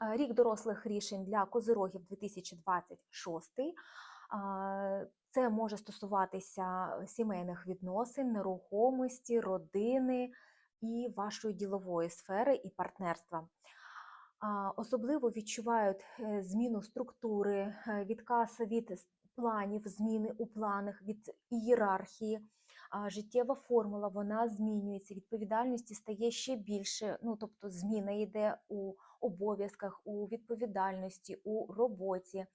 Рік дорослих рішень для козирогів 2026. Це може стосуватися сімейних відносин, нерухомості, родини і вашої ділової сфери і партнерства. Особливо відчувають е, зміну структури, е, відказ від планів, зміни у планах, від ієрархії. Життєва формула вона змінюється, відповідальності стає ще більше. Ну тобто зміна йде у обов'язках, у відповідальності, у роботі.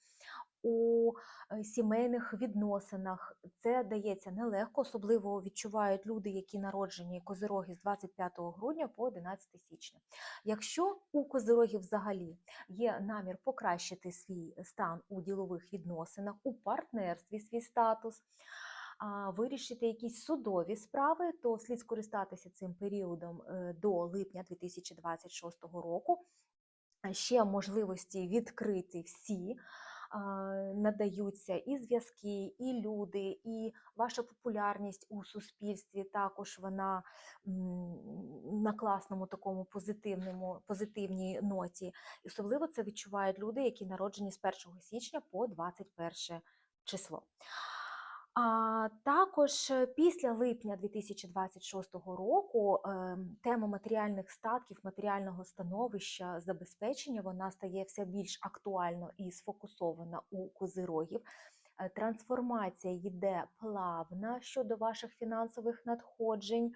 У е, сімейних відносинах це дається нелегко, особливо відчувають люди, які народжені козироги з 25 грудня по 11 січня. Якщо у козирогів взагалі є намір покращити свій стан у ділових відносинах, у партнерстві свій статус, вирішити якісь судові справи, то слід скористатися цим періодом е, до липня 2026 року. Ще можливості відкрити всі надаються і зв'язки, і люди, і ваша популярність у суспільстві також вона на класному такому позитивному позитивній ноті. І особливо це відчувають люди, які народжені з 1 січня по 21 число. А також е, після липня 2026 року ем, тема матеріальних статків, матеріального становища, забезпечення вона стає все більш актуально і сфокусована у козирогів. Е, Трансформація йде плавна щодо ваших фінансових надходжень.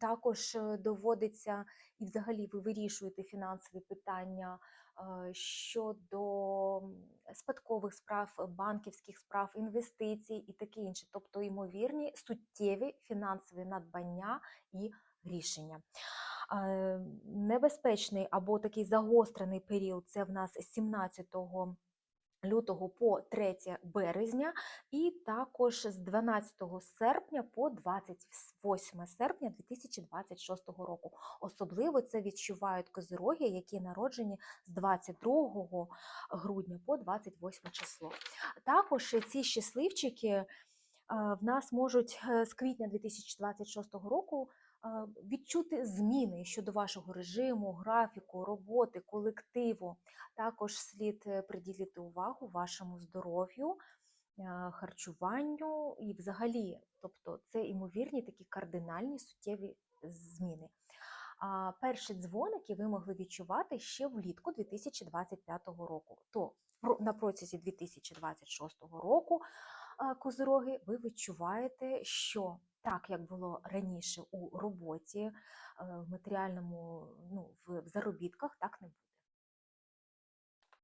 Також е, доводиться і взагалі ви вирішуєте фінансові питання щодо спадкових справ, банківських справ, інвестицій і таке інше, тобто ймовірні суттєві фінансові надбання і рішення. Е, Небезпечний або такий загострений період це в нас з 17 лютого по 3 березня, і також з 12 серпня по 28 серпня 2026 року. Особливо це відчувають козироги, які народжені з 22 грудня по 28 число. Також ці щасливчики е, в нас можуть е, з квітня 2026 року відчути зміни щодо вашого режиму, графіку, роботи, колективу. Також слід е, приділити увагу вашому здоров'ю, е, харчуванню і взагалі, тобто це імовірні такі кардинальні суттєві зміни. Перші дзвоники ви могли відчувати ще влітку 2025 року. То на протязі 2026 року а, козироги ви відчуваєте, що так як було раніше у роботі, е, в матеріальному, ну, в заробітках, так не буде.